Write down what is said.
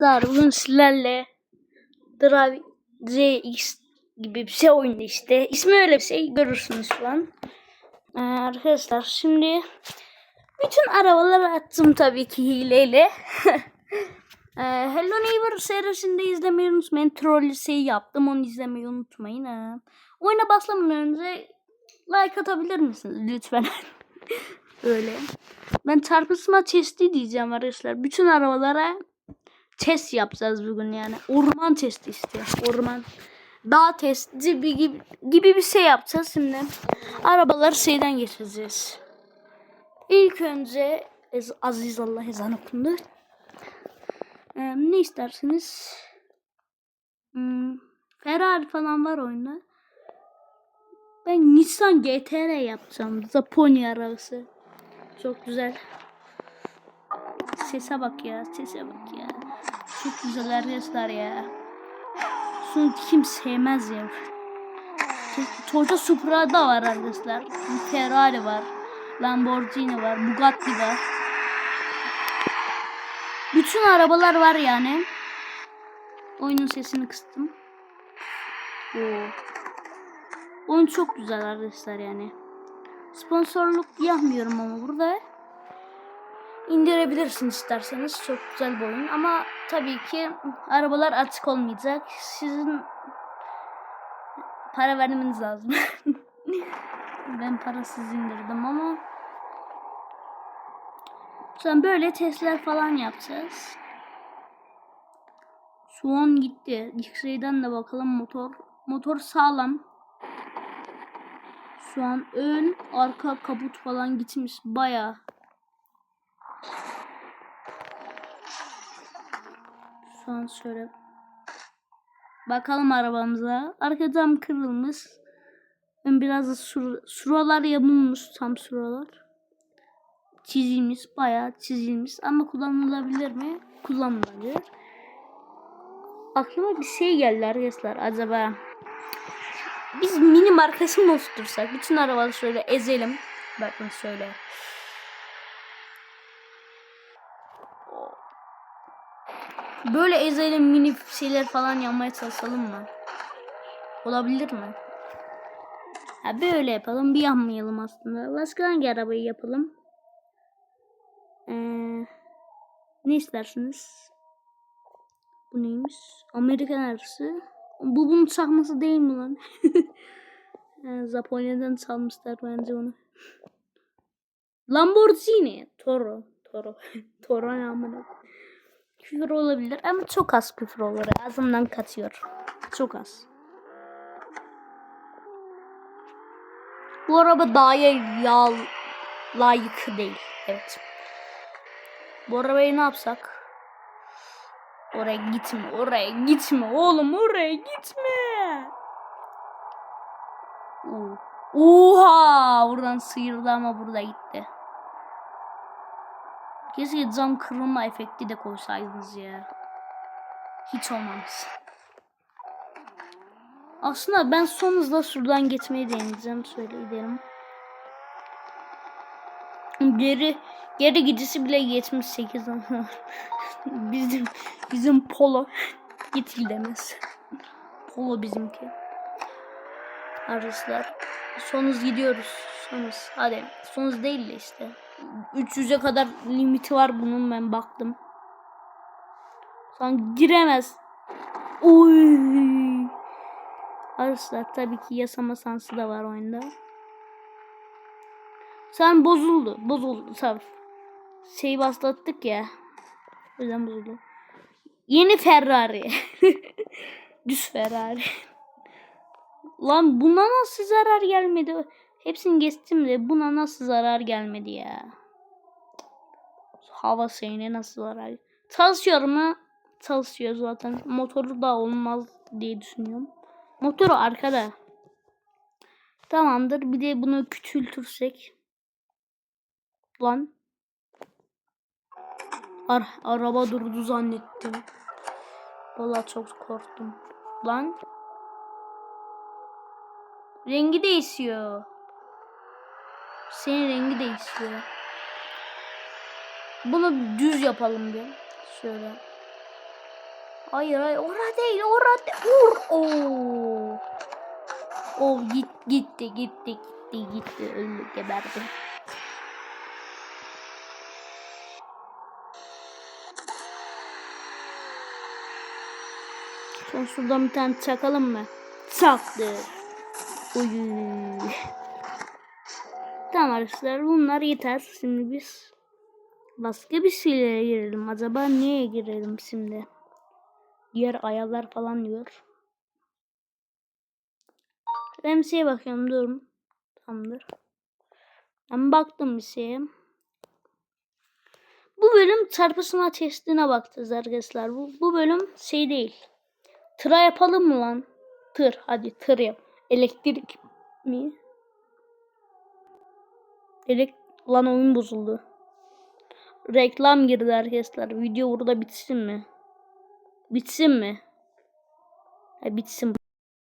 Dar bugün sizlerle Drive ZX gibi bir şey oyunu işte. İsmi öyle bir şey görürsünüz şu an. Ee, arkadaşlar şimdi bütün arabaları attım tabii ki hileyle. ee, Hello Neighbor serisinde izlemeyi unutmayın. Troll şey yaptım onu izlemeyi unutmayın. Ha. Oyuna başlamadan önce like atabilir misiniz lütfen? Öyle. Ben çarpışma testi diyeceğim arkadaşlar. Bütün arabalara test yapacağız bugün yani. Orman testi işte. Orman. Dağ testi gibi, gibi, gibi bir şey yapacağız şimdi. Arabaları şeyden geçireceğiz. İlk önce Aziz Allah ezan okundu. Ee, ne istersiniz? Hmm, Ferrari falan var oyunda. Ben Nissan GTR yapacağım. Japonya arabası. Çok güzel. Sese bak ya, sese bak ya. Çok güzel arkadaşlar ya. Şunu kim sevmez ya. Toyota Supra da var arkadaşlar. Ferrari var. Lamborghini var. Bugatti var. Bütün arabalar var yani. Oyunun sesini kıstım. Oo. Oyun çok güzel arkadaşlar yani. Sponsorluk yapmıyorum ama burada indirebilirsiniz isterseniz. Çok güzel bir oyun ama tabii ki arabalar açık olmayacak. Sizin para vermeniz lazım. ben parasız indirdim ama Sonra böyle testler falan yapacağız. Şu an gitti. X-ray'den de bakalım motor. Motor sağlam. Şu an ön, arka kaput falan gitmiş baya. Şu an şöyle bakalım arabamıza. Arka cam kırılmış. Biraz da sur suralar yamulmuş tam suralar. Çizilmiş bayağı çizilmiş ama kullanılabilir mi? Kullanılabilir. Aklıma bir şey geldi arkadaşlar acaba biz mini markası mı oluştursak? Bütün arabaları şöyle ezelim. Bakın şöyle. Böyle ezelim mini şeyler falan yapmaya çalışalım mı? Olabilir mi? Ha böyle yapalım. Bir yapmayalım aslında. Başka hangi arabayı yapalım? Ee, ne istersiniz? Bu neymiş? Amerikan arası. Bu bunun çakması değil mi lan? yani Japonya'dan çalmışlar bence onu. Lamborghini. Toro. Toro. Toro ne amına. Küfür olabilir ama çok az küfür olur. Ağzımdan kaçıyor. Çok az. Bu araba dağa yağ layık değil. Evet. Bu arabayı ne yapsak? Oraya gitme, oraya gitme oğlum, oraya gitme. Oha! Buradan sıyırdı ama burada gitti. Keşke cam kırılma efekti de koysaydınız ya. Hiç olmaz. Aslında ben son hızla şuradan geçmeyi deneyeceğim. Şöyle gidelim. Geri geri gidisi bile 78 bizim bizim polo git demez. Polo bizimki. Arkadaşlar son hız gidiyoruz. Son hız. Hadi son hız değil de işte. 300'e kadar limiti var bunun ben baktım. Son giremez. Oy. Arkadaşlar tabii ki yasama sansı da var oyunda. Sen bozuldu. Bozuldu tabii. Şey bastlattık ya. O yüzden bozuldu. Yeni Ferrari. Düz Ferrari. Lan buna nasıl zarar gelmedi? Hepsini geçtim de buna nasıl zarar gelmedi ya? Hava şeyine nasıl zarar? Çalışıyor mu? Çalışıyor zaten. Motoru da olmaz diye düşünüyorum. Motoru arkada. Tamamdır. Bir de bunu küçültürsek. Lan. Ar araba durdu zannettim. Vallahi çok korktum. Lan. Rengi değişiyor. Senin rengi değişiyor. Bunu düz yapalım bir. Şöyle. Hayır hayır ora değil ora değil. Vur. Oo. Oh git gitti gitti gitti gitti öldü geberdi. Son şuradan bir tane çakalım mı? Çaktı. Uy. Tamam arkadaşlar bunlar yeter. Şimdi biz başka bir şeylere girelim. Acaba neye girelim şimdi? Diğer ayarlar falan diyor. Ben şeye bakıyorum dur. Tamamdır. Ben baktım bir şeye. Bu bölüm çarpışma testine bakacağız arkadaşlar. Bu, bu bölüm şey değil. Tıra yapalım mı lan? Tır hadi tır yap. Elektrik mi? Elek lan oyun bozuldu. Reklam girdi arkadaşlar. Video burada bitsin mi? Bitsin mi? Ha, bitsin.